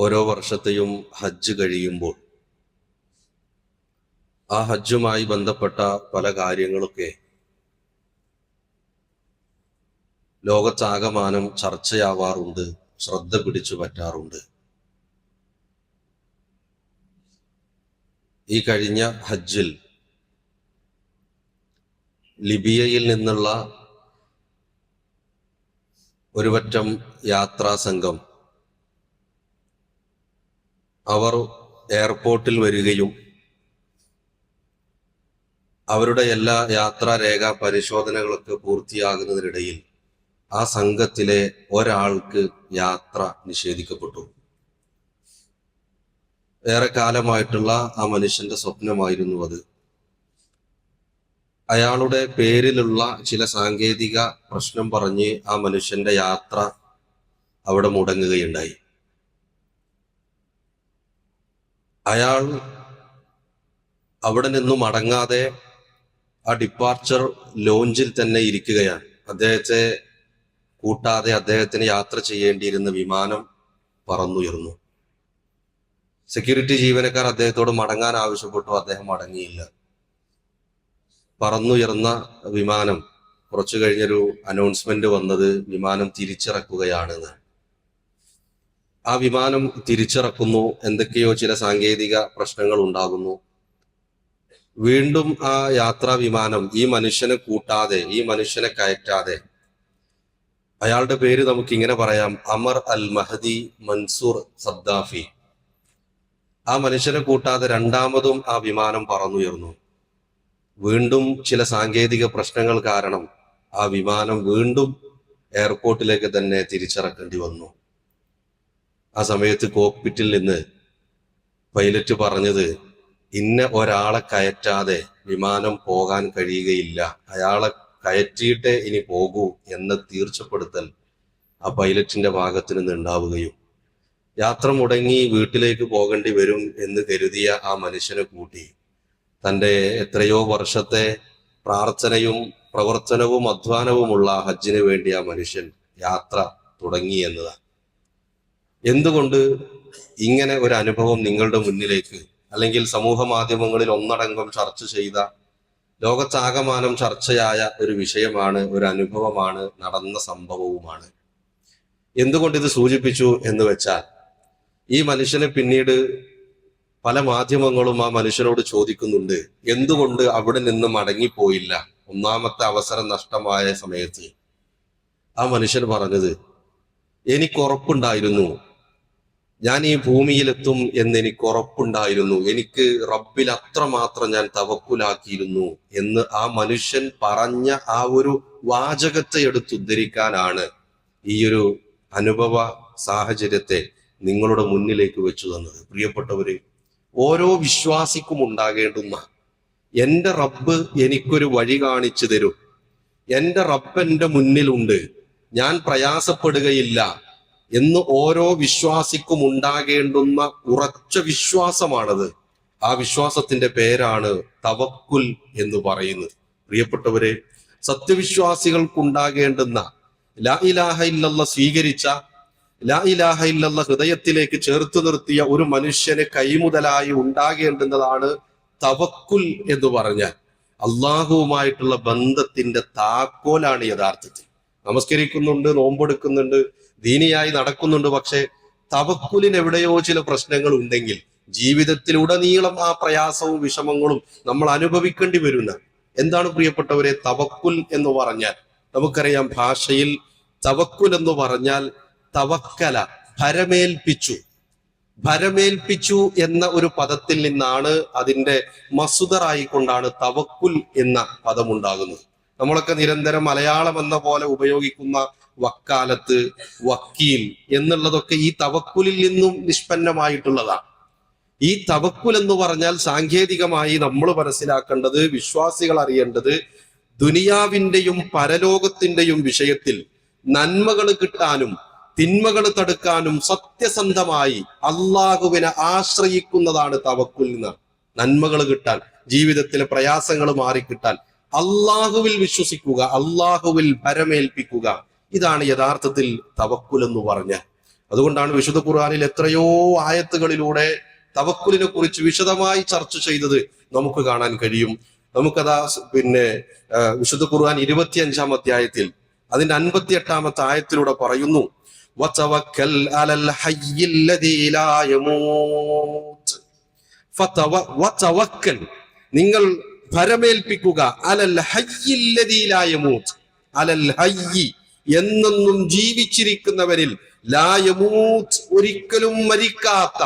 ഓരോ വർഷത്തെയും ഹജ്ജ് കഴിയുമ്പോൾ ആ ഹജ്ജുമായി ബന്ധപ്പെട്ട പല കാര്യങ്ങളൊക്കെ ലോകത്താകമാനം ചർച്ചയാവാറുണ്ട് ശ്രദ്ധ പിടിച്ചു പറ്റാറുണ്ട്. ഈ കഴിഞ്ഞ ഹജ്ജിൽ ലിബിയയിൽ നിന്നുള്ള ഒരുപറ്റം യാത്രാ സംഘം അവർ എയർപോർട്ടിൽ വരികയും അവരുടെ എല്ലാ യാത്രാരേഖ പരിശോധനകളൊക്കെ പൂർത്തിയാകുന്നതിനിടയിൽ ആ സംഘത്തിലെ ഒരാൾക്ക് യാത്ര നിഷേധിക്കപ്പെട്ടു. ഏറെ കാലമായിട്ടുള്ള ആ മനുഷ്യന്റെ സ്വപ്നമായിരുന്നു അത്. അയാളുടെ പേരിലുള്ള ചില സാങ്കേതിക പ്രശ്നം പറഞ്ഞ് ആ മനുഷ്യന്റെ യാത്ര അവിടെ മുടങ്ങുകയുണ്ടായി. അയാൾ അവിടെ നിന്നും മടങ്ങാതെ ആ ഡിപ്പാർച്ചർ ലോഞ്ചിൽ തന്നെ ഇരിക്കുകയാണ്. അദ്ദേഹത്തെ കൂട്ടാതെ അദ്ദേഹത്തിന് യാത്ര ചെയ്യേണ്ടിയിരുന്ന വിമാനം പറന്നുയർന്നു. സെക്യൂരിറ്റി ജീവനക്കാർ അദ്ദേഹത്തോട് മടങ്ങാൻ ആവശ്യപ്പെട്ടു. അദ്ദേഹം മടങ്ങിയില്ല. പറന്നുയർന്ന വിമാനം കുറച്ചു കഴിഞ്ഞൊരു അനൗൺസ്മെന്റ് വന്നത് വിമാനം തിരിച്ചിറക്കുകയാണ് എന്ന് ആ വിമാനം തിരിച്ചിറക്കുന്നു എന്തൊക്കെയോ ചില സാങ്കേതിക പ്രശ്നങ്ങൾ ഉണ്ടാകുന്നു. വീണ്ടും ആ യാത്രാ വിമാനം ഈ മനുഷ്യനെ കൂട്ടാതെ ഈ മനുഷ്യനെ കയറ്റാതെ. അയാളുടെ പേര് നമുക്ക് ഇങ്ങനെ പറയാം. അമർ അൽ മഹദി മൻസൂർ സബ്ദാഫി ആ മനുഷ്യനെ കൂട്ടാതെ രണ്ടാമതും ആ വിമാനം പറന്നുയർന്നു. വീണ്ടും ചില സാങ്കേതിക പ്രശ്നങ്ങൾ കാരണം ആ വിമാനം വീണ്ടും എയർപോർട്ടിലേക്ക് തന്നെ തിരിച്ചിറക്കേണ്ടി വന്നു. ആ സമയത്ത് കോക്പിറ്റിൽ നിന്ന് പൈലറ്റ് പറഞ്ഞത് ഇന്ന ഒരാളെ കയറ്റാതെ വിമാനം പോകാൻ കഴിയുകയില്ല. അയാളെ കയറ്റിയിട്ടേ ഇനി പോകൂ എന്ന തീർച്ചപ്പെടുത്തൽ ആ പൈലറ്റിന്റെ ഭാഗത്തു നിന്ന് ഉണ്ടാവുകയും യാത്ര മുടങ്ങി വീട്ടിലേക്ക് പോകേണ്ടി വരും എന്ന് കരുതിയ ആ മനുഷ്യനെ കൂട്ടി തന്റെ എത്രയോ വർഷത്തെ പ്രാർത്ഥനയും പ്രവർത്തനവും അധ്വാനവുമുള്ള ഹജ്ജിന് വേണ്ടി ആ മനുഷ്യൻ യാത്ര തുടങ്ങി എന്നതാണ്. എന്തുകൊണ്ട് ഇങ്ങനെ ഒരു അനുഭവം നിങ്ങളുടെ മുന്നിലേക്ക് അല്ലെങ്കിൽ സമൂഹ മാധ്യമങ്ങളിൽ ഒന്നടങ്കം ചർച്ച ചെയ്ത ലോകത്താകമാനം ചർച്ചയായ ഒരു വിഷയമാണ് ഒരു അനുഭവമാണ് നടന്ന സംഭവവുമാണ്? എന്തുകൊണ്ട് ഇത് സൂചിപ്പിച്ചു എന്ന് വെച്ചാൽ ഈ മനുഷ്യനെ പിന്നീട് പല മാധ്യമങ്ങളും ആ മനുഷ്യനോട് ചോദിക്കുന്നുണ്ട് എന്തുകൊണ്ട് അവിടെ നിന്ന് മടങ്ങിപ്പോയില്ല? ഒന്നാമത്തെ അവസരം നഷ്ടമായ സമയത്ത് ആ മനുഷ്യൻ പറഞ്ഞത് എനിക്ക് ഉറപ്പുണ്ടായിരുന്നു ഞാൻ ഈ ഭൂമിയിലെത്തും എന്ന് എനിക്ക് ഉറപ്പുണ്ടായിരുന്നു. എനിക്ക് റബ്ബിൽ അത്രമാത്രം ഞാൻ തവക്കുലാക്കിയിരുന്നു എന്ന് ആ മനുഷ്യൻ പറഞ്ഞ ആ ഒരു വാചകത്തെ എടുത്ത് ഉദ്ധരിക്കാനാണ് ഈ ഒരു അനുഭവ സാഹചര്യത്തെ നിങ്ങളുടെ മുന്നിലേക്ക് വെച്ചു തന്നത്. പ്രിയപ്പെട്ടവര് ഓരോ വിശ്വാസിക്കും ഉണ്ടാകേണ്ടുന്ന എന്റെ റബ്ബ് എനിക്കൊരു വഴി കാണിച്ചു തരും. എന്റെ റബ്ബ് എന്റെ മുന്നിലുണ്ട്. ഞാൻ പ്രയാസപ്പെടുകയില്ല. എന്ന് ഓരോ വിശ്വാസിക്കും ഉണ്ടാകേണ്ടുന്ന ഉറച്ച വിശ്വാസമാണത്. ആ വിശ്വാസത്തിന്റെ പേരാണ് തവക്കുൽ എന്ന് പറയുന്നത്. പ്രിയപ്പെട്ടവരെ സത്യവിശ്വാസികൾക്കുണ്ടാകേണ്ടുന്ന ലാ ഇലാഹ ഇല്ലല്ല സ്വീകരിച്ച ലാ ഇലാഹ ഇല്ലല്ല ഹൃദയത്തിലേക്ക് ചേർത്ത് നിർത്തിയ ഒരു മനുഷ്യന് കൈമുതലായി ഉണ്ടാകേണ്ടുന്നതാണ് തവക്കുൽ എന്ന് പറഞ്ഞാൽ. അള്ളാഹുവുമായിട്ടുള്ള ബന്ധത്തിന്റെ താക്കോലാണ് യഥാർത്ഥത്തിൽ. നമസ്കരിക്കുന്നുണ്ട് നോമ്പെടുക്കുന്നുണ്ട് ദീനിയായി നടക്കുന്നുണ്ട്. പക്ഷേ തവക്കുലിന് എവിടെയോ ചില പ്രശ്നങ്ങൾ ഉണ്ടെങ്കിൽ ജീവിതത്തിലുടനീളം ആ പ്രയാസവും വിഷമങ്ങളും നമ്മൾ അനുഭവിക്കേണ്ടി വരുന്ന എന്താണ് പ്രിയപ്പെട്ടവരെ? തവക്കുൽ എന്ന് പറഞ്ഞാൽ നമുക്കറിയാം ഭാഷയിൽ തവക്കുൽ എന്ന് പറഞ്ഞാൽ തവക്കല ഭരമേൽപ്പിച്ചു. ഭരമേൽപ്പിച്ചു എന്ന ഒരു പദത്തിൽ നിന്നാണ് അതിന്റെ മസുതറായിക്കൊണ്ടാണ് തവക്കുൽ എന്ന പദമുണ്ടാകുന്നത്. നമ്മളൊക്കെ നിരന്തരം മലയാളം എന്ന പോലെ ഉപയോഗിക്കുന്ന വക്കാലത്ത് വക്കീൽ എന്നുള്ളതൊക്കെ ഈ തവക്കുലിൽ നിന്നും നിഷ്പന്നമായിട്ടുള്ളതാണ്. ഈ തവക്കുൽ എന്ന് പറഞ്ഞാൽ സാങ്കേതികമായി നമ്മൾ മനസ്സിലാക്കേണ്ടത് വിശ്വാസികൾ അറിയേണ്ടത് ദുനിയാവിന്റെയും പരലോകത്തിന്റെയും വിഷയത്തിൽ നന്മകൾ കിട്ടാനും തിന്മകൾ തടുക്കാനും സത്യസന്ധമായി അള്ളാഹുവിനെ ആശ്രയിക്കുന്നതാണ് തവക്കുൽ നിന്ന് നന്മകൾ കിട്ടാൻ ജീവിതത്തിലെ പ്രയാസങ്ങൾ മാറിക്കിട്ടാൻ അള്ളാഹുവിൽ വിശ്വസിക്കുക അള്ളാഹുവിൽ ഭരമേൽപ്പിക്കുക. ഇതാണ് യഥാർത്ഥത്തിൽ തവക്കുൽ എന്ന് പറഞ്ഞ. അതുകൊണ്ടാണ് വിശുദ്ധ ഖുർആാനിൽ എത്രയോ ആയത്തുകളിലൂടെ തവക്കുലിനെ കുറിച്ച് വിശദമായി ചർച്ച ചെയ്തത് നമുക്ക് കാണാൻ കഴിയും. നമുക്കതാ പിന്നെ വിശുദ്ധ ഖുർആൻ ഇരുപത്തിയഞ്ചാം അധ്യായത്തിൽ അതിന്റെ അൻപത്തി എട്ടാമത്തെ ആയത്തിലൂടെ പറയുന്നു നിങ്ങൾ ഭരമേൽപ്പിക്കുക അലൽ ഹയ്യിൽ മൂത്ത് അലൽ ഹയ്യി എന്നെന്നും ജീവിച്ചിരിക്കുന്നവരിൽ ലായമൂത്ത് ഒരിക്കലും മരിക്കാത്ത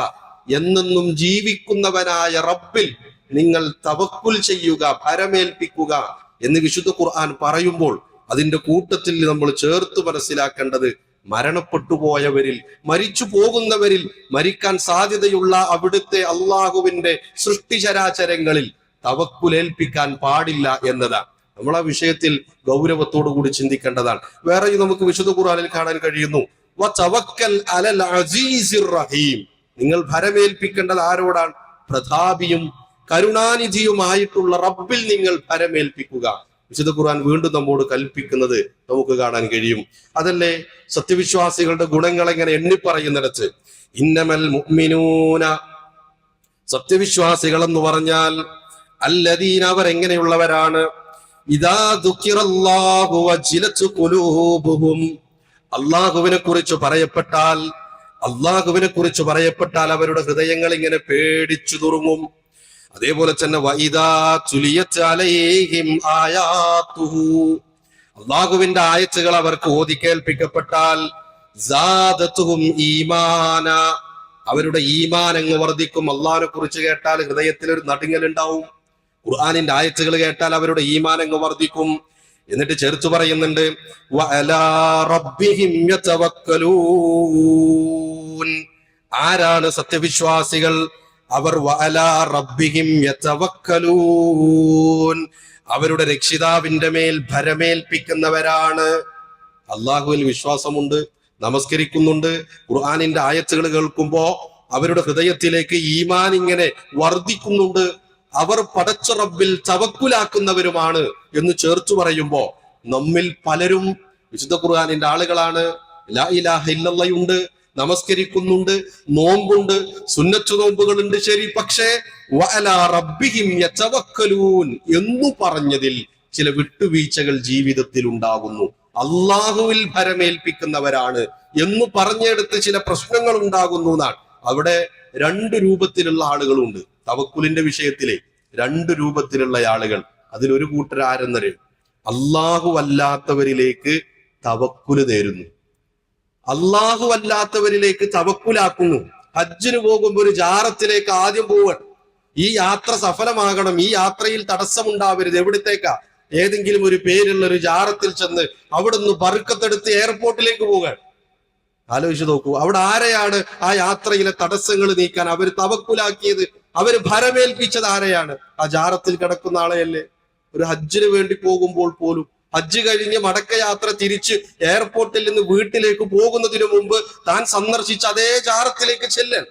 എന്നെന്നും ജീവിക്കുന്നവനായ റബ്ബിൽ നിങ്ങൾ തവക്കുൽ ചെയ്യുക ഭരമേൽപ്പിക്കുക എന്ന് വിശുദ്ധ ഖുർആൻ പറയുമ്പോൾ അതിന്റെ കൂട്ടത്തിൽ നമ്മൾ ചേർത്ത് മനസ്സിലാക്കേണ്ടത് മരണപ്പെട്ടു പോയവരിൽ മരിച്ചു പോകുന്നവരിൽ മരിക്കാൻ സാധ്യതയുള്ള അവിടുത്തെ അള്ളാഹുവിന്റെ സൃഷ്ടിചരാചരങ്ങളിൽ തവക്കുലേൽപ്പിക്കാൻ പാടില്ല എന്നതാണ്. നമ്മൾ ആ വിഷയത്തിൽ ഗൗരവത്തോടു കൂടി ചിന്തിക്കേണ്ടതാണ്. വേറെ നമുക്ക് വിശുദ്ധ ഖുർആനിൽ കാണാൻ കഴിയുന്നു. അലൽ റഹീം. നിങ്ങൾ ഭരമേൽപ്പിക്കേണ്ടത് ആരോടാണ്? പ്രതാപിയും കരുണാനിധിയുമായിട്ടുള്ള റബ്ബിൽ നിങ്ങൾ ഭരമേൽപ്പിക്കുക. വിശുദ്ധ ഖുർആൻ വീണ്ടും നമ്മോട് കൽപ്പിക്കുന്നത് നമുക്ക് കാണാൻ കഴിയും. അതല്ലേ? സത്യവിശ്വാസികളുടെ ഗുണങ്ങൾ എങ്ങനെ എണ്ണിപ്പറയുന്നിടത്ത്? ഇന്നമൽ മുഅ്മിനൂന. സത്യവിശ്വാസികൾ എന്ന് പറഞ്ഞാൽ അല്ലദീന അവർ എങ്ങനെയുള്ളവരാണ്? അള്ളാഹുവിനെ കുറിച്ച് പറയപ്പെട്ടാൽ അള്ളാഹുവിനെ കുറിച്ച് പറയപ്പെട്ടാൽ അവരുടെ ഹൃദയങ്ങൾ ഇങ്ങനെ പേടിച്ചു തുറങ്ങും. അതേപോലെ തന്നെ അള്ളാഹുവിന്റെ ആയത്തുകൾ അവർക്ക് ഓതി കേൾപ്പിക്കപ്പെട്ടാൽ ഈമാന. അവരുടെ ഈമാനങ്ങ് വർദ്ധിക്കും. അള്ളാഹിനെ കുറിച്ച് കേട്ടാൽ ഹൃദയത്തിൽ ഒരു നടുങ്ങൽ ഉണ്ടാവും ഖുർആാനിന്റെ ആയത്തുകൾ കേട്ടാൽ അവരുടെ ഈമാൻ അങ്ങ് വർദ്ധിക്കും. എന്നിട്ട് ചെറുത്തു പറയുന്നുണ്ട് ആരാണ് സത്യവിശ്വാസികൾ? അവർ അവരുടെ രക്ഷിതാവിന്റെ മേൽ ഭരമേൽപ്പിക്കുന്നവരാണ്. അള്ളാഹുവിൽ വിശ്വാസമുണ്ട് നമസ്കരിക്കുന്നുണ്ട്. ഖുർആാനിന്റെ ആയത്തുകൾ കേൾക്കുമ്പോ അവരുടെ ഹൃദയത്തിലേക്ക് ഈമാൻ ഇങ്ങനെ വർദ്ധിക്കുന്നുണ്ട്. അവർ പടച്ച റബ്ബിൽ തവക്കുലാക്കുന്നവരുമാണ് എന്ന് ചേർത്തു പറയുമ്പോ നമ്മിൽ പലരും വിശുദ്ധ ഖുർആാനിന്റെ ആളുകളാണ്. ലാ ഇലാഹ നമസ്കരിക്കുന്നുണ്ട് നോമ്പുണ്ട് സുന്നച്ചു നോമ്പുകളുണ്ട്. ശരി പക്ഷേ എന്നു പറഞ്ഞതിൽ ചില വിട്ടുവീഴ്ചകൾ ജീവിതത്തിൽ ഉണ്ടാകുന്നു. അള്ളാഹുവിൽ ഭരമേൽപ്പിക്കുന്നവരാണ് എന്ന് പറഞ്ഞെടുത്ത് ചില പ്രശ്നങ്ങൾ ഉണ്ടാകുന്നു എന്നാണ്. അവിടെ രണ്ട് രൂപത്തിലുള്ള ആളുകളുണ്ട്. തവക്കുലിന്റെ വിഷയത്തിലെ രണ്ട് രൂപത്തിലുള്ള ആളുകൾ. അതിലൊരു കൂട്ടർ ആരെന്നറിയും? അള്ളാഹു അല്ലാത്തവരിലേക്ക് തവക്കുൽ തേരുന്നു. അള്ളാഹു അല്ലാത്തവരിലേക്ക് തവക്കുലാക്കുന്നു. ഹജ്ജിന് പോകുമ്പോൾ ഒരു ജാറത്തിലേക്ക് ആദ്യം പോവാൻ. ഈ യാത്ര സഫലമാകണം. ഈ യാത്രയിൽ തടസ്സമുണ്ടാവരുത്. എവിടത്തേക്കാ? ഏതെങ്കിലും ഒരു പേരുള്ള ഒരു ജാറത്തിൽ ചെന്ന് അവിടുന്ന് ബറുക്കത്തെടുത്ത് എയർപോർട്ടിലേക്ക് പോകാൻ. ആലോചിച്ച് നോക്കൂ. അവിടെ ആരെയാണ് ആ യാത്രയിലെ തടസ്സങ്ങൾ നീക്കാൻ അവർ തവക്കുലാക്കിയത്? അവർ ഭരമേൽപ്പിച്ചത് ആരെയാണ്? ജാറത്തിൽ കിടക്കുന്ന ആളെയല്ലേ? ഒരു ഹജ്ജിന് വേണ്ടി പോകുമ്പോൾ പോലും ഹജ്ജ് കഴിഞ്ഞ് മടക്കയാത്ര തിരിച്ച് എയർപോർട്ടിൽ നിന്ന് വീട്ടിലേക്ക് പോകുന്നതിന് മുമ്പ് താൻ സന്ദർശിച്ച അതേ ജാറത്തിലേക്ക് ചെല്ലാൻ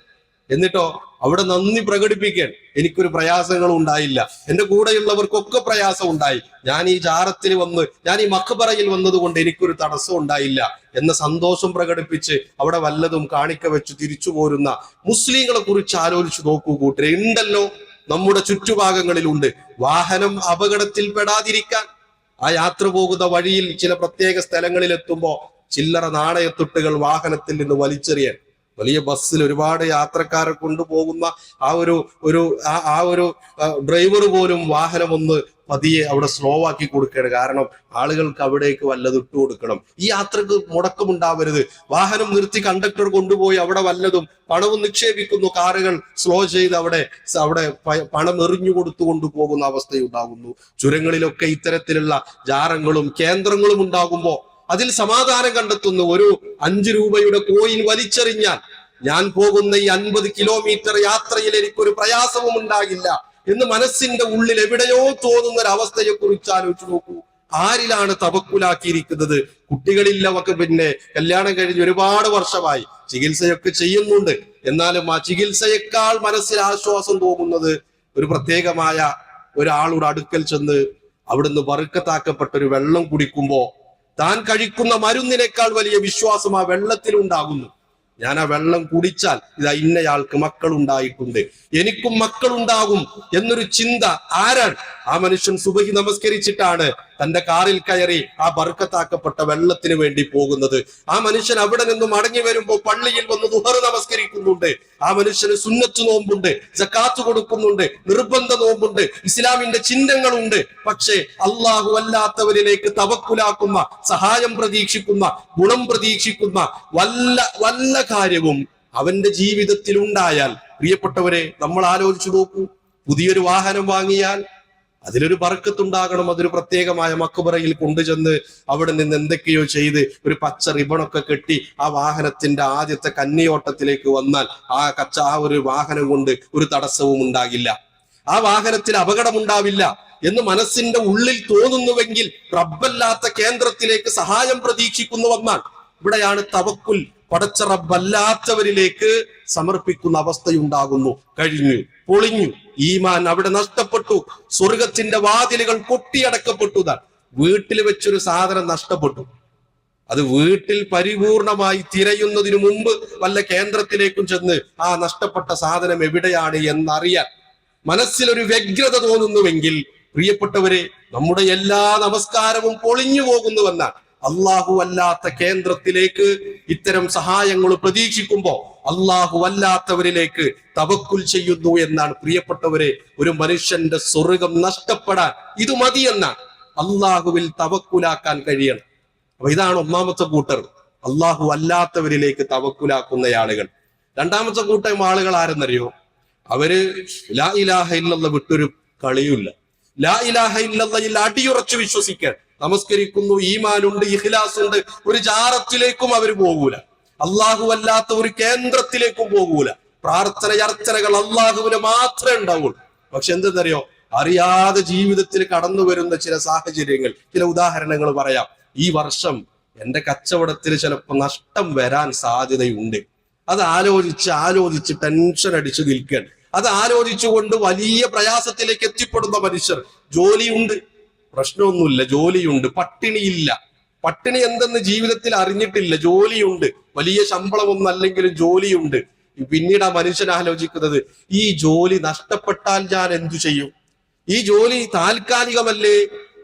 എന്നിട്ടോ അവിടെ നന്ദി പ്രകടിപ്പിക്കാൻ എനിക്കൊരു പ്രയാസങ്ങളും ഉണ്ടായില്ല. എന്റെ കൂടെയുള്ളവർക്കൊക്കെ പ്രയാസം ഉണ്ടായി. ഞാൻ ഈ ജാറത്തിൽ വന്ന് ഞാൻ ഈ മക്കബറയിൽ വന്നതുകൊണ്ട് എനിക്കൊരു തടസ്സം ഉണ്ടായില്ല എന്ന സന്തോഷം പ്രകടിപ്പിച്ച് അവിടെ വല്ലതും കാണിക്ക വെച്ച് തിരിച്ചു പോരുന്ന മുസ്ലിങ്ങളെ കുറിച്ച് ആലോചിച്ച് നോക്കൂ കൂട്ടരെ. ഉണ്ടല്ലോ നമ്മുടെ ചുറ്റുഭാഗങ്ങളിലുണ്ട്. വാഹനം അപകടത്തിൽ പെടാതിരിക്കാൻ. ആ യാത്ര പോകുന്ന വഴിയിൽ ചില പ്രത്യേക സ്ഥലങ്ങളിൽ എത്തുമ്പോ ചില്ലറ നാണയത്തുട്ടുകൾ വാഹനത്തിൽ നിന്ന് വലിച്ചെറിയാൻ വലിയ ബസ്സിൽ ഒരുപാട് യാത്രക്കാരെ കൊണ്ടുപോകുന്ന ആ ഒരു ഒരു ആ ഒരു ഡ്രൈവർ പോലും വാഹനം ഒന്ന് പതിയെ അവിടെ സ്ലോ ആക്കി കൊടുക്കുകയാണ്. കാരണം ആളുകൾക്ക് അവിടേക്ക് വല്ലതും ഇട്ട് കൊടുക്കണം. ഈ യാത്രയ്ക്ക് മുടക്കമുണ്ടാവരുത്. വാഹനം നിർത്തി കണ്ടക്ടർ കൊണ്ടുപോയി അവിടെ വല്ലതും പണവും നിക്ഷേപിക്കുന്നു. കാറുകൾ സ്ലോ ചെയ്ത് അവിടെ അവിടെ പണം എറിഞ്ഞു കൊടുത്തു കൊണ്ടുപോകുന്ന അവസ്ഥയുണ്ടാകുന്നു. ചുരങ്ങളിലൊക്കെ ഇത്തരത്തിലുള്ള ജാരങ്ങളും കേന്ദ്രങ്ങളും ഉണ്ടാകുമ്പോ അതിൽ സമാധാനം കണ്ടെത്തുന്ന ഒരു അഞ്ചു രൂപയുടെ കോയിൻ വലിച്ചെറിഞ്ഞാൽ ഞാൻ പോകുന്ന ഈ അൻപത് കിലോമീറ്റർ യാത്രയിൽ എനിക്കൊരു പ്രയാസവും ഉണ്ടാകില്ല എന്ന് മനസ്സിന്റെ ഉള്ളിൽ എവിടെയോ തോന്നുന്ന ഒരു അവസ്ഥയെ കുറിച്ച് ആലോചിച്ച് നോക്കൂ. ആരിലാണ് തവക്കുലാക്കിയിരിക്കുന്നത്? കുട്ടികളില്ല പിന്നെ കല്യാണം കഴിഞ്ഞ് ഒരുപാട് വർഷമായി ചികിത്സയൊക്കെ ചെയ്യുന്നുണ്ട്. എന്നാലും ആ ചികിത്സയേക്കാൾ മനസ്സിൽ ആശ്വാസം തോന്നുന്നത് ഒരു പ്രത്യേകമായ ഒരാളുടെ അടുക്കൽ ചെന്ന് അവിടുന്ന് വറുക്കത്താക്കപ്പെട്ട ഒരു വെള്ളം കുടിക്കുമ്പോ താൻ കഴിക്കുന്ന മരുന്നിനേക്കാൾ വലിയ വിശ്വാസം ആ വെള്ളത്തിൽ ഉണ്ടാകുന്നു. ഞാൻ ആ വെള്ളം കുടിച്ചാൽ ഇതാ ഇന്നയാൾക്ക് മക്കൾ ഉണ്ടായിട്ടുണ്ട് എനിക്കും മക്കളുണ്ടാകും എന്നൊരു ചിന്ത ആരാണ് ആ മനുഷ്യൻ സുബഹി നമസ്കരിച്ചിട്ടാണ് തന്റെ കാറിൽ കയറി ആ ബർക്കത്താക്കപ്പെട്ട വെള്ളത്തിന് വേണ്ടി പോകുന്നത്. ആ മനുഷ്യൻ അവിടെ നിന്നും മടങ്ങി വരുമ്പോൾ പള്ളിയിൽ വന്ന് ദുഹർ നമസ്കരിക്കുന്നുണ്ട്. ആ മനുഷ്യന് സുന്നത്ത് നോമ്പുണ്ട് ജക്കാത്ത് കൊടുക്കുന്നുണ്ട് നിർബന്ധ നോമ്പുണ്ട് ഇസ്ലാമിന്റെ ചിഹ്നങ്ങളുണ്ട്. പക്ഷേ അള്ളാഹു അല്ലാത്തവരിലേക്ക് തവക്കുലാക്കുന്ന സഹായം പ്രതീക്ഷിക്കുന്ന ഗുണം പ്രതീക്ഷിക്കുന്ന വല്ല വല്ല കാര്യവും അവന്റെ ജീവിതത്തിൽ ഉണ്ടായാൽ പ്രിയപ്പെട്ടവരെ നമ്മൾ ആലോചിച്ചു നോക്കൂ. പുതിയൊരു വാഹനം വാങ്ങിയാൽ അതിലൊരു ബർക്കത്തുണ്ടാകണം അതൊരു പ്രത്യേകമായ മക്കുപറയിൽ കൊണ്ടുചെന്ന് അവിടെ നിന്ന് എന്തൊക്കെയോ ചെയ്ത് ഒരു പച്ച റിബണൊക്കെ കെട്ടി ആ വാഹനത്തിന്റെ ആദ്യത്തെ കന്നിയോട്ടത്തിലേക്ക് വന്നാൽ ആ കച്ച ആ ഒരു വാഹനം കൊണ്ട് ഒരു തടസ്സവും ഉണ്ടാകില്ല. ആ വാഹനത്തിൽ അപകടമുണ്ടാവില്ല എന്ന് മനസ്സിന്റെ ഉള്ളിൽ തോന്നുന്നുവെങ്കിൽ റബ്ബല്ലാത്ത കേന്ദ്രത്തിലേക്ക് സഹായം പ്രതീക്ഷിക്കുന്നു വന്നാൽ ഇവിടെയാണ് തവക്കുൽ പടച്ച റബ്ബല്ലാത്തവരിലേക്ക് സമർപ്പിക്കുന്ന അവസ്ഥയുണ്ടാകുന്നു. കഴിഞ്ഞു പൊളിഞ്ഞു ഈമാൻ അവിടെ നഷ്ടപ്പെട്ടു. സ്വർഗത്തിന്റെ വാതിലുകൾ കൊട്ടിയടക്കപ്പെട്ടു താൻ വീട്ടിൽ വെച്ചൊരു സാധനം നഷ്ടപ്പെട്ടു. അത് വീട്ടിൽ പരിപൂർണമായി തിരയുന്നതിനു മുമ്പ് വല്ല കേന്ദ്രത്തിലേക്കും ചെന്ന് ആ നഷ്ടപ്പെട്ട സാധനം എവിടെയാണ് എന്നറിയാൻ. മനസ്സിലൊരു വ്യഗ്രത തോന്നുന്നുവെങ്കിൽ പ്രിയപ്പെട്ടവരെ നമ്മുടെ എല്ലാ നമസ്കാരവും പൊളിഞ്ഞു പോകുന്നുവെന്നാണ്. അള്ളാഹു അല്ലാത്ത കേന്ദ്രത്തിലേക്ക് ഇത്തരം സഹായങ്ങൾ പ്രതീക്ഷിക്കുമ്പോ അള്ളാഹു അല്ലാത്തവരിലേക്ക് തവക്കുൽ ചെയ്യുന്നു എന്നാണ് പ്രിയപ്പെട്ടവരെ ഒരു മനുഷ്യന്റെ സ്വർഗം നഷ്ടപ്പെടാൻ ഇത് മതിയെന്നാണ് അള്ളാഹുവിൽ തവക്കുലാക്കാൻ കഴിയണം. അപ്പൊ ഇതാണ് ഒന്നാമത്തെ കൂട്ടർ. അള്ളാഹു അല്ലാത്തവരിലേക്ക് തവക്കുലാക്കുന്ന ആളുകൾ. രണ്ടാമത്തെ കൂട്ടം ആളുകൾ ആരെന്നറിയോ? അവർ ലാ ഇലാഹ ഇല്ലല്ല വിട്ടൊരു കളിയുമില്ല. ലാ ഇലാഹ ഇല്ലല്ലയിൽ അടിയുറച്ചു വിശ്വസിക്കാൻ. നമസ്കരിക്കുന്നു ഈമാനുണ്ട് ഇഖ്ലാസ് ഉണ്ട് ഒരു ജാറത്തിലേക്കും അവർ പോകൂല. അള്ളാഹു അല്ലാത്ത ഒരു കേന്ദ്രത്തിലേക്കും പോകൂല. പ്രാർത്ഥന അർച്ചനകൾ അള്ളാഹുവിന് മാത്രമേ ഉണ്ടാവുള്ളൂ. പക്ഷെ എന്തെന്നറിയോ? അറിയാതെ ജീവിതത്തിൽ കടന്നു വരുന്ന ചില സാഹചര്യങ്ങൾ ചില ഉദാഹരണങ്ങൾ പറയാം. ഈ വർഷം എന്റെ കച്ചവടത്തിൽ ചിലപ്പോൾ നഷ്ടം വരാൻ സാധ്യതയുണ്ട്. അത് ആലോചിച്ച് ആലോചിച്ച് ടെൻഷൻ അടിച്ചു നിൽക്കാൻ അത് ആലോചിച്ചുകൊണ്ട് വലിയ പ്രയാസത്തിലേക്ക് എത്തിപ്പെടുന്ന മനുഷ്യർ ജോലിയുണ്ട്. പ്രശ്നമൊന്നുമില്ല ജോലിയുണ്ട്. പട്ടിണിയില്ല. പട്ടിണി എന്തെന്ന് ജീവിതത്തിൽ അറിഞ്ഞിട്ടില്ല ജോലിയുണ്ട്. വലിയ ശമ്പളമൊന്നും അല്ലെങ്കിലും ജോലിയുണ്ട്. പിന്നീട് ആ മനുഷ്യൻ ആലോചിക്കുന്നത് ഈ ജോലി നഷ്ടപ്പെട്ടാൽ ഞാൻ എന്തു ചെയ്യും? ഈ ജോലി താൽക്കാലികമല്ലേ?